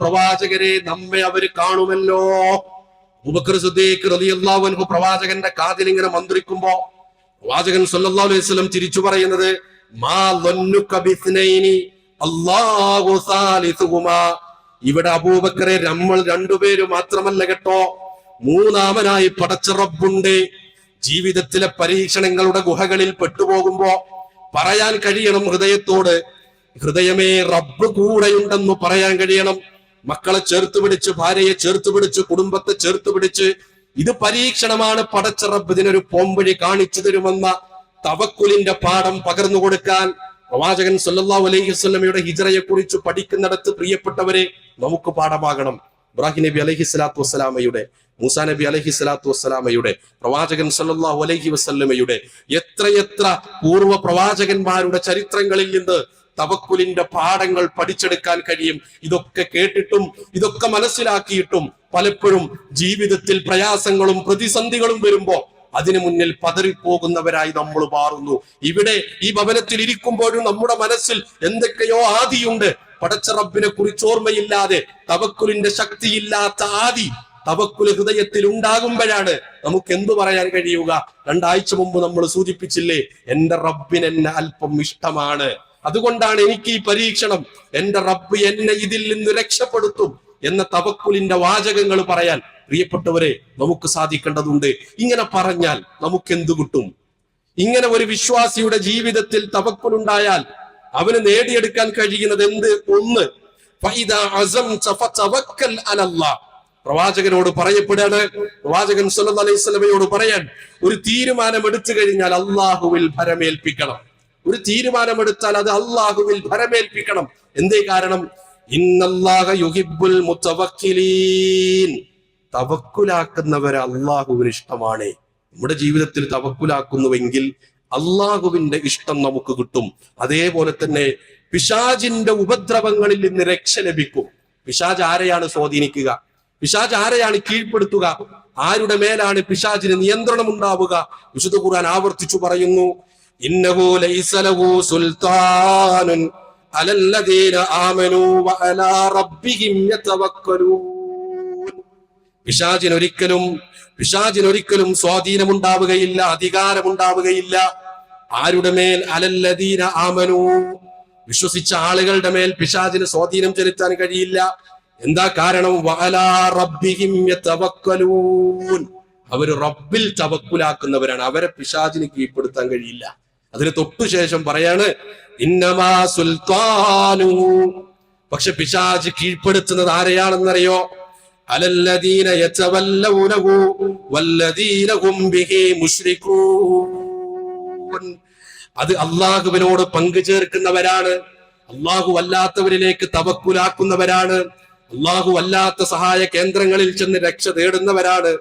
പ്രവാചകരെ നമ്മെ അവർ കാണുമല്ലോ. പ്രവാചകന്റെ കാതിലിങ്ങനെ മന്ത്രിക്കുമ്പോ പ്രവാചകൻ സല്ലല്ലാഹു അലൈഹി വസല്ലം തിരിച്ചു പറയുന്നത് മാ അല്ലാഹു ഇവിടെ അബൂബക്കറെ നമ്മൾ രണ്ടുപേരും മാത്രമല്ല കേട്ടോ. മൂന്നാമനായി പടച്ച റബ്ബുണ്ട്. ജീവിതത്തിലെ പരീക്ഷണങ്ങളുടെ ഗുഹകളിൽ പെട്ടുപോകുമ്പോ പറയാൻ കഴിയണം ഹൃദയത്തോട്. ഹൃദയമേ റബ്ബ് കൂടെയുണ്ടെന്ന് പറയാൻ കഴിയണം. മക്കളെ ചേർത്ത് പിടിച്ച് ഭാര്യയെ ചേർത്ത് പിടിച്ച് കുടുംബത്തെ ചേർത്ത് പിടിച്ച്. ഇത് പരീക്ഷണമാണ്. പടച്ച റബ്ബ് ഇതിനൊരു പോംവഴി കാണിച്ചു തരുമെന്ന തവക്കുലിന്റെ പാഠം പകർന്നു കൊടുക്കാൻ പ്രവാചകൻ സല്ലല്ലാഹു അലൈഹി വസല്ലമയുടെ ഹിജറയെ കുറിച്ച് പഠിക്കുന്നിടത്ത് പ്രിയപ്പെട്ടവരെ നമുക്ക് പാഠമാകണം. ഇബ്രാഹിം നബി അലൈഹി സ്വലാത്തു വസ്സലാമയുടെ മൂസാ നബി അലൈഹി സ്വലാത്തു വസ്സലാമയുടെ പ്രവാചകൻ സല്ലല്ലാഹു അലൈഹി വസല്ലമയുടെ എത്രയെത്ര പൂർവ പ്രവാചകന്മാരുടെ ചരിത്രങ്ങളിൽ നിന്ന് തവക്കുലിന്റെ പാഠങ്ങൾ പഠിച്ചെടുക്കാൻ കഴിയും. ഇതൊക്കെ കേട്ടിട്ടും ഇതൊക്കെ മനസ്സിലാക്കിയിട്ടും പലപ്പോഴും ജീവിതത്തിൽ പ്രയാസങ്ങളും പ്രതിസന്ധികളും വരുമ്പോ അതിനു മുന്നിൽ പതറിപ്പോകുന്നവരായി നമ്മൾ മാറുന്നു. ഇവിടെ ഈ ഭവനത്തിൽ ഇരിക്കുമ്പോഴും നമ്മുടെ മനസ്സിൽ എന്തൊക്കെയോ ആദിയുണ്ട്. പടച്ച റബ്ബിനെ കുറിച്ച് ഓർമ്മയില്ലാതെ തവക്കുലിന്റെ ശക്തിയില്ലാത്ത ആദി തവക്കുൽ ഹൃദയത്തിൽ ഉണ്ടാകുമ്പോഴാണ് നമുക്ക് എന്തു പറയാൻ കഴിയുക? രണ്ടാഴ്ച മുമ്പ് നമ്മൾ സൂചിപ്പിച്ചില്ലേ എന്റെ റബ്ബിന് എന്നെ അല്പം ഇഷ്ടമാണ്. അതുകൊണ്ടാണ് എനിക്ക് ഈ പരീക്ഷണം എന്റെ റബ്ബ് എന്നെ ഇതിൽ നിന്ന് രക്ഷപ്പെടുത്തും എന്ന തവക്കുലിന്റെ വാചകങ്ങൾ പറയാൻ പ്രിയപ്പെട്ടവരെ നമുക്ക് സാധിക്കേണ്ടതുണ്ട്. ഇങ്ങനെ പറഞ്ഞാൽ നമുക്ക് എന്ത് കിട്ടും? ഇങ്ങനെ ഒരു വിശ്വാസിയുടെ ജീവിതത്തിൽ തവക്കുലുണ്ടായാൽ അവന് നേടിയെടുക്കാൻ കഴിയുന്നത് എന്ത്? ഒന്ന്. പ്രവാചകനോട് പറയപ്പെടാണ് പ്രവാചകൻ സല്ലല്ലാഹു അലൈഹി വസല്ലമയോട് പറയാൻ ഒരു തീരുമാനം എടുത്തു കഴിഞ്ഞാൽ അള്ളാഹുവിൽ ഭരമേൽപ്പിക്കണം. ഒരു തീരുമാനമെടുത്താൽ അത് അള്ളാഹുവിൽ ഭരമേൽപ്പിക്കണം. എന്തേ കാരണം? മുത്തവക്കിലീൻ. തവക്കുലാക്കുന്നവരെ അള്ളാഹുവിന് ഇഷ്ടമാണ്. നമ്മുടെ ജീവിതത്തിൽ തവക്കുലാക്കുന്നുവെങ്കിൽ അള്ളാഹുവിന്റെ ഇഷ്ടം നമുക്ക് കിട്ടും. അതേപോലെ തന്നെ പിശാജിന്റെ ഉപദ്രവങ്ങളിൽ നിന്ന് രക്ഷ ലഭിക്കും. പിശാജ് ആരെയാണ് സ്വാധീനിക്കുക? പിശാജ് ആരെയാണ് കീഴ്പ്പെടുത്തുക? ആരുടെ മേലാണ് പിശാജിന് നിയന്ത്രണം ഉണ്ടാവുക വിശുദ്ധ ഖുർആൻ ആവർത്തിച്ചു പറയുന്നു ഇന്നഹു ലൈസ ലഹു സുൽത്താനുൻ അലല്ലദീന ആമനു വഅലാ റബ്ബിഹിം യതവക്കലൂൻ. പിശാചിന് ഒരിക്കലും പിശാചിന് ഒരിക്കലും സ്വാധീനമുണ്ടാവുകയില്ല അധികാരമുണ്ടാവുകയില്ല. ആരുടെ മേൽ അലല്ലദീന ആമനു? വിശ്വസിച്ച ആളുകളുടെ മേൽ പിശാചിന് സ്വാധീനം ചെലുത്താൻ കഴിയില്ല. എന്താ കാരണം? വഅലാ റബ്ബിഹിം യതവക്കലൂൻ. അവർ റബ്ബിൽ തവക്കുലാക്കുന്നവരാണ്. അവരെ പിശാചിന് കീഴ്പ്പെടുത്താൻ കഴിയില്ല. അതിന് തൊട്ടു ശേഷം പറയാണ് പക്ഷെ പിശാജ് കീഴ്പ്പെടുത്തുന്നത് ആരെയാണെന്നറിയോ? അലല്ലദീന വല്ലദീന ഹും ബിഹി മുശ്രികൂൻ അത് അള്ളാഹുവിനോട് പങ്കു ചേർക്കുന്നവരാണ്. അള്ളാഹു അല്ലാത്തവരിലേക്ക് തവക്കുലാക്കുന്നവരാണ്. അള്ളാഹു അല്ലാത്ത സഹായ കേന്ദ്രങ്ങളിൽ ചെന്ന് രക്ഷ തേടുന്നവരാണ്.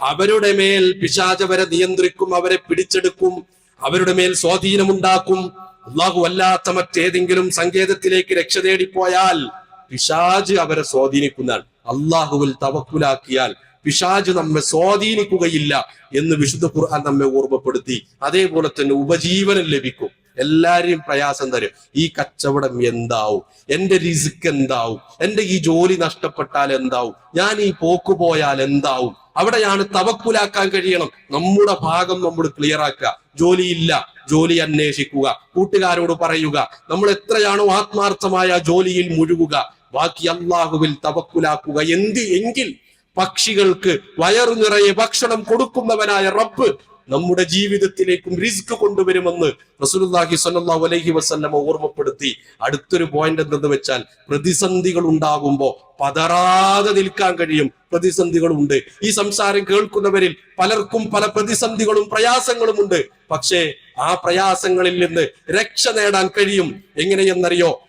അവരുടെ മേൽ പിശാചവരെ നിയന്ത്രിക്കും അവരെ പിടിച്ചെടുക്കും. അവരുടെ മേൽ സ്വാധീനമുണ്ടാക്കും. അള്ളാഹു അല്ലാത്ത മറ്റേതെങ്കിലും സങ്കേതത്തിലേക്ക് രക്ഷ തേടിപ്പോയാൽ പിശാജ് അവരെ സ്വാധീനിക്കുന്നതാണ്. അള്ളാഹുവിൽ തവക്കുലാക്കിയാൽ പിശാജ് നമ്മെ സ്വാധീനിക്കുകയില്ല എന്ന് വിശുദ്ധ ഖുർആൻ നമ്മെ ഓർമ്മപ്പെടുത്തി. അതേപോലെ തന്നെ ഉപജീവനം ലഭിക്കും. എല്ലാരെയും പ്രയാസം തരും. ഈ കച്ചവടം എന്താവും? എന്റെ റിസ്ക് എന്താവും? എന്റെ ഈ ജോലി നഷ്ടപ്പെട്ടാൽ എന്താവും? ഞാൻ ഈ പോക്ക് പോയാൽ എന്താവും? അവിടെയാണ് തവക്കുലാക്കാൻ കഴിയണം. നമ്മുടെ ഭാഗം നമ്മൾ ക്ലിയർ ആക്കുക. ജോലിയില്ല. ജോലി അന്വേഷിക്കുക. കൂട്ടുകാരോട് പറയുക നമ്മൾ എത്രയാണോ ആത്മാർത്ഥമായ ജോലിയിൽ മുഴുകുക ബാക്കി അള്ളാഹുവിൽ തവക്കുലാക്കുക. എന്ത്? എങ്കിൽ പക്ഷികൾക്ക് വയറു നിറയെ ഭക്ഷണം കൊടുക്കുന്നവനായ റബ്ബ് നമ്മുടെ ജീവിതത്തിലേക്കും റിസ്ക് കൊണ്ടുവരുമെന്ന് റസൂലുള്ളാഹി സ്വല്ലല്ലാഹു അലൈഹി വസല്ലമ ഓർമ്മപ്പെടുത്തി അടുത്തൊരു പോയിന്റ് എന്തെന്ന് വെച്ചാൽ പ്രതിസന്ധികൾ ഉണ്ടാകുമ്പോൾ പതറാതെ നിൽക്കാൻ കഴിയും. പ്രതിസന്ധികളുണ്ട് ഈ സംസാരം കേൾക്കുന്നവരിൽ പലർക്കും പല പ്രതിസന്ധികളും പ്രയാസങ്ങളും ഉണ്ട്. പക്ഷേ ആ പ്രയാസങ്ങളിൽ നിന്ന് രക്ഷ നേടാൻ കഴിയും. എങ്ങനെയെന്നറിയോ?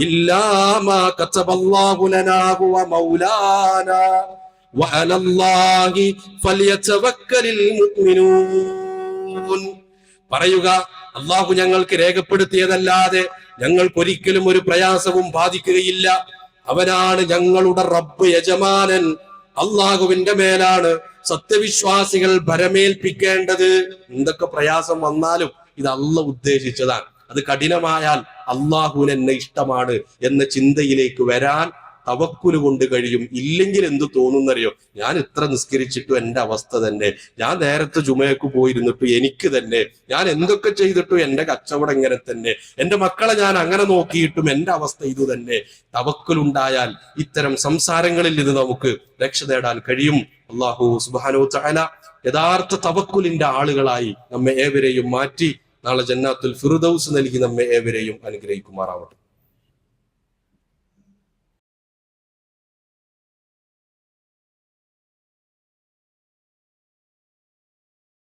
ഇല്ലാ മാ കതബല്ലാഹു ലനാ ഹുവ മൗലാനാ. وعلى الله فليتوكل المؤمنون പറയുക അള്ളാഹു ഞങ്ങൾക്ക് രേഖപ്പെടുത്തിയതല്ലാതെ ഞങ്ങൾക്കൊരിക്കലും ഒരു പ്രയാസവും ബാധിക്കുകയില്ല അവനാണ് ഞങ്ങളുടെ റബ്ബ് യജമാനൻ അള്ളാഹുവിന്റെ മേലാണ് സത്യവിശ്വാസികൾ ഭരമേൽപ്പിക്കേണ്ടത് എന്തൊക്കെ പ്രയാസം വന്നാലും ഇത് അല്ല ഉദ്ദേശിച്ചതാണ് അത് കഠിനമായാൽ അള്ളാഹുവിന് എന്നെ ഇഷ്ടമാണ് എന്ന ചിന്തയിലേക്ക് വരാൻ തവക്കുൽ കൊണ്ട് കഴിയും. ഇല്ലെങ്കിൽ എന്ത് തോന്നുന്നറിയോ? ഞാൻ ഇത്ര നിസ്കരിച്ചിട്ടും എന്റെ അവസ്ഥ തന്നെ. ഞാൻ നേരത്തെ ചുമയക്ക് പോയിരുന്നിട്ടും എനിക്ക് തന്നെ. ഞാൻ എന്തൊക്കെ ചെയ്തിട്ടും എന്റെ കച്ചവടം ഇങ്ങനെ തന്നെ. എന്റെ മക്കളെ ഞാൻ അങ്ങനെ നോക്കിയിട്ടും എന്റെ അവസ്ഥ ഇത് തന്നെ. തവക്കുലുണ്ടായാൽ ഇത്തരം സംസാരങ്ങളിൽ ഇത് നമുക്ക് രക്ഷ നേടാൻ കഴിയും. അള്ളാഹു സുബാനോ ചാല യഥാർത്ഥ തവക്കുലിന്റെ ആളുകളായി നമ്മെ ഏവരെയും മാറ്റി. നാളെ ജന്നാത്തുൽ ഫിറുദൌസ് നൽകി നമ്മെ ഏവരെയും അനുഗ്രഹിക്കുമാറാവട്ടെ.